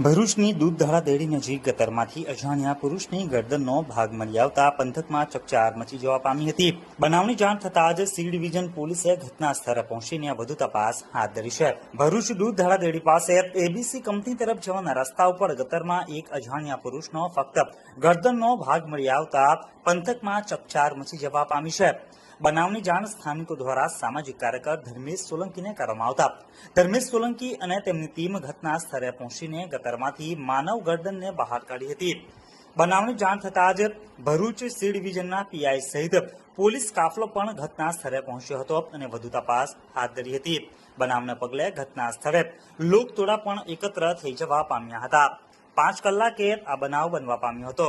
ભરૂચની દૂધધારા દેડી નજીક ગતરમાંથી અજાણ્યા પુરુષની ગરદનનો ભાગ મળી આવતા પંથકમાં ચકચાર મચી જવા પામી હતી. બનાવની જાણ થતાં જ સી ડિવિઝન પોલીસે ઘટના સ્થળે પહોંચીને વધુ તપાસ હાથ ધરી છે. ભરૂચ દૂધધારા દેડી પાસે એબીસી કંપની તરફ જવાના રસ્તા ઉપર ગતરમાં એક અજાણ્યા પુરુષનો ફક્ત ગરદનનો ભાગ મળી આવતા પંથકમાં ચકચાર મચી જવા પામી છે. બનાવની જાણ સ્થાનિકો દ્વારા સામાજિક કાર્યકર ધર્મેશ સોલંકીને કરવામાં આવતા. ધર્મેશ સોલંકી અને તેમની ટીમ ઘટના સ્થળે પહોંચીને ગતરમાંથી માનવ ગરદનને બહાર કાઢી હતી. બનાવની જાણ થતાં જ ભરૂચ સી ડિવિઝનના પીઆઈ સહિત પોલીસ કાફલો પણ ઘટના સ્થળે પહોંચ્યો હતો અને વધુ તપાસ હાથ ધરી હતી. બનાવને પગલે ઘટના સ્થળે લોકતોડા પણ એકત્ર થઈ જવા પામ્યા હતા. પાંચ કલાકે આ બનાવ બનવા પામ્યો હતો.